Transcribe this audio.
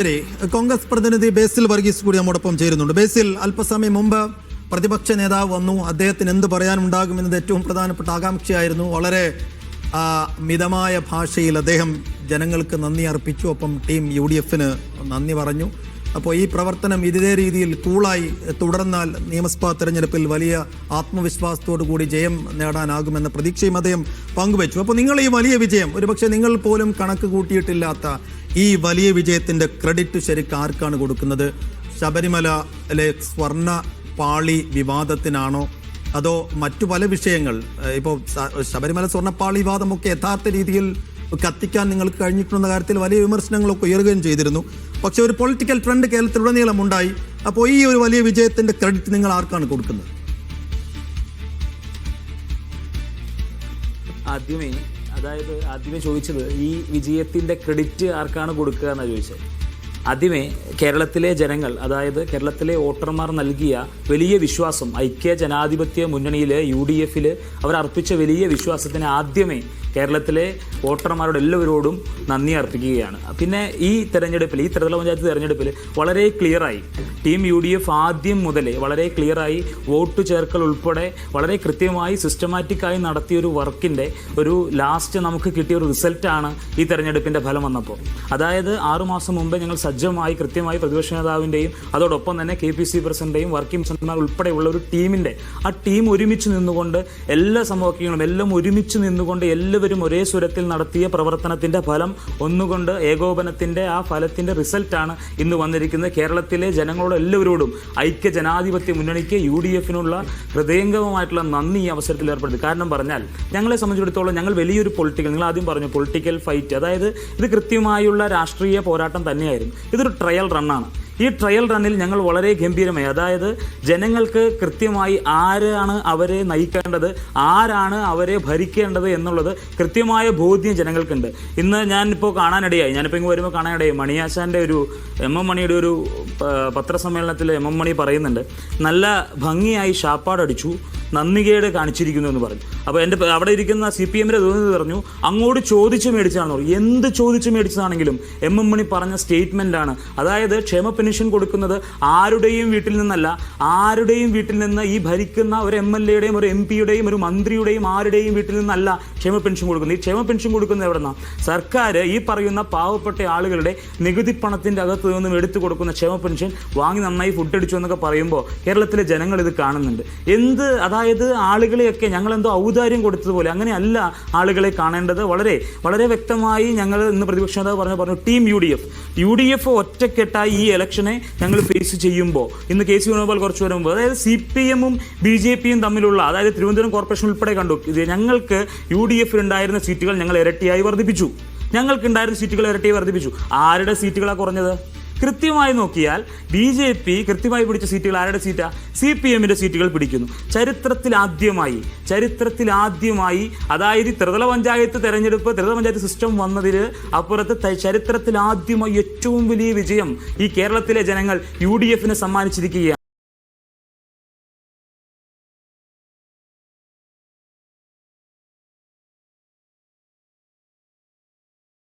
കോൺഗ്രസ് പ്രതിനിധി ബേസിൽ വർഗീസ് കൂടി നമ്മോടൊപ്പം ചേരുന്നുണ്ട്. ബേസിൽ അല്പസമയം മുമ്പ് പ്രതിപക്ഷ നേതാവ് വന്നു. അദ്ദേഹത്തിന് എന്ത് പറയാനുണ്ടാകുമെന്നത് ഏറ്റവും പ്രധാനപ്പെട്ട ആകാംക്ഷയായിരുന്നു. വളരെ മിതമായ ഭാഷയിൽ അദ്ദേഹം ജനങ്ങൾക്ക് നന്ദി അർപ്പിച്ചു. ഒപ്പം ടീം യു ഡി എഫിന് നന്ദി പറഞ്ഞു. അപ്പോൾ ഈ പ്രവർത്തനം ഇതേ രീതിയിൽ കൂളായി തുടർന്നാൽ നിയമസഭാ തെരഞ്ഞെടുപ്പിൽ വലിയ ആത്മവിശ്വാസത്തോടു കൂടി ജയം നേടാനാകുമെന്ന പ്രതീക്ഷയും അദ്ദേഹം പങ്കുവച്ചു. അപ്പോൾ നിങ്ങൾ ഈ വലിയ വിജയം ഒരുപക്ഷെ നിങ്ങൾ പോലും കണക്ക് കൂട്ടിയിട്ടില്ലാത്ത ഈ വലിയ വിജയത്തിന്റെ ക്രെഡിറ്റ് ശരിക്കും ആർക്കാണ് കൊടുക്കുന്നത്? ശബരിമലയിലെ സ്വർണ പാളി വിവാദത്തിനാണോ? അതോ മറ്റു പല വിഷയങ്ങൾ ഇപ്പോൾ ശബരിമല സ്വർണപ്പാളി വിവാദമൊക്കെ യഥാർത്ഥ രീതിയിൽ കത്തിക്കാൻ നിങ്ങൾക്ക് കഴിഞ്ഞിട്ടുള്ള കാര്യത്തിൽ വലിയ വിമർശനങ്ങളൊക്കെ ഉയരുകയും ചെയ്തിരുന്നു. പക്ഷെ ഒരു പൊളിറ്റിക്കൽ ട്രെൻഡ് കേരളത്തിലുടനീളം ഉണ്ടായി. അപ്പോൾ ഈ ഒരു വലിയ വിജയത്തിന്റെ ക്രെഡിറ്റ് നിങ്ങൾ ആർക്കാണ് കൊടുക്കുന്നത്? ആദ്യമേ അതായത് ആദ്യമേ ചോദിച്ചത് ഈ വിജയത്തിന്റെ ക്രെഡിറ്റ് ആർക്കാണ് കൊടുക്കുക എന്നാണ് ചോദിച്ചത്. ആദ്യമേ കേരളത്തിലെ ജനങ്ങൾ അതായത് കേരളത്തിലെ വോട്ടർമാർ നൽകിയ വലിയ വിശ്വാസം ഐക്യ ജനാധിപത്യ മുന്നണിയിൽ യു ഡി എഫിൽ അവർ അർപ്പിച്ച വലിയ വിശ്വാസത്തിന് ആദ്യമേ കേരളത്തിലെ വോട്ടർമാരോട് എല്ലാവരോടും നന്ദി അർപ്പിക്കുകയാണ്. പിന്നെ ഈ തെരഞ്ഞെടുപ്പിൽ ഈ ത്രിതല പഞ്ചായത്ത് തെരഞ്ഞെടുപ്പിൽ വളരെ ക്ലിയറായി ടീം യു ഡി എഫ് ആദ്യം മുതലേ വളരെ ക്ലിയറായി വോട്ട് ചേർക്കൽ ഉൾപ്പെടെ വളരെ കൃത്യമായി സിസ്റ്റമാറ്റിക്കായി നടത്തിയ ഒരു വർക്കിന്റെ ഒരു ലാസ്റ്റ് നമുക്ക് കിട്ടിയ ഒരു റിസൾട്ടാണ് ഈ തെരഞ്ഞെടുപ്പിന്റെ ഫലം വന്നപ്പോൾ. അതായത് ആറുമാസം മുമ്പേ ഞങ്ങൾ സജ്ജമായി കൃത്യമായി പ്രതിപക്ഷ നേതാവിന്റെയും അതോടൊപ്പം തന്നെ കെ പി സി പ്രസിഡന്റെയും വർക്കിംഗ് പ്രസിഡന്റുമാർ ഉൾപ്പെടെയുള്ള ഒരു ടീമിന്റെ ആ ടീം ഒരുമിച്ച് നിന്നുകൊണ്ട് എല്ലാ സമവാക്യങ്ങളും എല്ലാം ഒരുമിച്ച് നിന്നുകൊണ്ട് എല്ലാവരും ഒരേ സ്വരത്തിൽ നടത്തിയ പ്രവർത്തനത്തിന്റെ ഫലം ഒന്നുകൊണ്ട് ഏകോപനത്തിന്റെ ആ ഫലത്തിന്റെ റിസൾട്ടാണ് ഇന്ന് വന്നിരിക്കുന്നത്. കേരളത്തിലെ ജനങ്ങളോട് എല്ലാവരോടും ഐക്യ ജനാധിപത്യ മുന്നണിക്ക് യു ഡി എഫിനുള്ള ഹൃദയംഗമമായിട്ടുള്ള നന്ദി ഈ അവസരത്തിൽ ഏർപ്പെടുത്തി. കാരണം പറഞ്ഞാൽ ഞങ്ങളെ സംബന്ധിച്ചിടത്തോളം ഞങ്ങൾ വലിയൊരു പൊളിറ്റിക്കൽ നിങ്ങൾ ആദ്യം പറഞ്ഞു പൊളിറ്റിക്കൽ ഫൈറ്റ്. അതായത് ഇത് കൃത്യമായുള്ള രാഷ്ട്രീയ പോരാട്ടം തന്നെയായിരുന്നു. ഇതൊരു ട്രയൽ റണ്ണാണ് ഈ ട്രയൽ റണ്ണിൽ ഞങ്ങൾ വളരെ ഗംഭീരമായി അതായത് ജനങ്ങൾക്ക് കൃത്യമായി ആരാണ് അവരെ നയിക്കേണ്ടത് ആരാണ് അവരെ ഭരിക്കേണ്ടത് എന്നുള്ളത് കൃത്യമായ ബോധ്യം ജനങ്ങൾക്കുണ്ട്. ഇന്ന് ഞാനിപ്പോൾ കാണാനിടയായി. ഞാനിപ്പോൾ ഇങ്ങ് വരുമ്പോൾ കാണാനിടയായി. മണിയാശാന്റെ ഒരു എം എം മണിയുടെ ഒരു പത്രസമ്മേളനത്തിൽ എം എം മണി പറയുന്നുണ്ട് നല്ല ഭംഗിയായി ഷാപ്പാടടിച്ചു നന്ദികേട് കാണിച്ചിരിക്കുന്നു എന്ന് പറഞ്ഞു. അപ്പോൾ എന്റെ അവിടെ ഇരിക്കുന്ന സി പി എമ്മിന്റെ പ്രതിനിധി പറഞ്ഞു അങ്ങോട്ട് ചോദിച്ച് മേടിച്ചാണെന്ന് പറഞ്ഞു. എന്ത് ചോദിച്ച് മേടിച്ചതാണെങ്കിലും എം എം മണി പറഞ്ഞ സ്റ്റേറ്റ്മെന്റാണ് അതായത് ക്ഷേമ പെൻഷൻ കൊടുക്കുന്നത് ആരുടെയും വീട്ടിൽ നിന്നല്ല ആരുടെയും വീട്ടിൽ നിന്ന് ഈ ഭരിക്കുന്ന ഒരു എം എൽ എയുടെയും ഒരു എം പിയുടെയും ഒരു മന്ത്രിയുടെയും ആരുടെയും വീട്ടിൽ നിന്നല്ല ക്ഷേമ പെൻഷൻ കൊടുക്കുന്നത്. ഈ ക്ഷേമ പെൻഷൻ കൊടുക്കുന്നത് എവിടെന്നാ? സർക്കാർ ഈ പറയുന്ന പാവപ്പെട്ട ആളുകളുടെ നികുതി പണത്തിന്റെ അകത്ത് നിന്നും എടുത്തു കൊടുക്കുന്ന ക്ഷേമ പെൻഷൻ വാങ്ങി നന്നായി ഫുഡ് അടിച്ചു എന്നൊക്കെ പറയുമ്പോൾ കേരളത്തിലെ ജനങ്ങൾ ഇത് കാണുന്നുണ്ട്. എന്ത് അതായത് ആളുകളെയൊക്കെ ഞങ്ങൾ എന്തോ ഔദാര്യം കൊടുത്തതുപോലെ. അങ്ങനെയല്ല ആളുകളെ കാണേണ്ടത്. വളരെ വളരെ വ്യക്തമായി ഞങ്ങൾ ഇന്ന് പ്രതിപക്ഷ നേതാവ് പറഞ്ഞു പറഞ്ഞു team U D F U D F ഒറ്റക്കെട്ടായി ഈ ഇലക്ഷനെ ഞങ്ങൾ ഫേസ് ചെയ്യുമ്പോൾ ഇന്ന് കെ സി വേണുഗോപാൽ കുറച്ച് വരുമ്പോൾ അതായത് സി പി എമ്മും ബി ജെ പിയും തമ്മിലുള്ള അതായത് തിരുവനന്തപുരം കോർപ്പറേഷൻ ഉൾപ്പെടെ കണ്ടു. ഇത് ഞങ്ങൾക്ക് യു ഡി എഫിൽ ഉണ്ടായിരുന്ന സീറ്റുകൾ ഞങ്ങൾ ഇരട്ടിയായി വർദ്ധിപ്പിച്ചു. ഞങ്ങൾക്ക് ഉണ്ടായിരുന്ന സീറ്റുകൾ ഇരട്ടിയായി വർദ്ധിപ്പിച്ചു. ആരുടെ സീറ്റുകളാണ് കുറഞ്ഞത്? കൃത്യമായി നോക്കിയാൽ ബി ജെ പി കൃത്യമായി പിടിച്ച സീറ്റുകൾ ആരുടെ സീറ്റാ? സി പി എമ്മിന്റെ സീറ്റുകൾ പിടിക്കുന്നു. ചരിത്രത്തിൽ ആദ്യമായി ചരിത്രത്തിൽ ആദ്യമായി അതായത് ത്രിതല പഞ്ചായത്ത് തെരഞ്ഞെടുപ്പ് ത്രിതല പഞ്ചായത്ത് സിസ്റ്റം വന്നതിൽ അപ്പുറത്ത് ചരിത്രത്തിൽ ആദ്യമായി ഏറ്റവും വലിയ വിജയം ഈ കേരളത്തിലെ ജനങ്ങൾ യു ഡി എഫിന് സമ്മാനിച്ചിരിക്കുകയാണ്.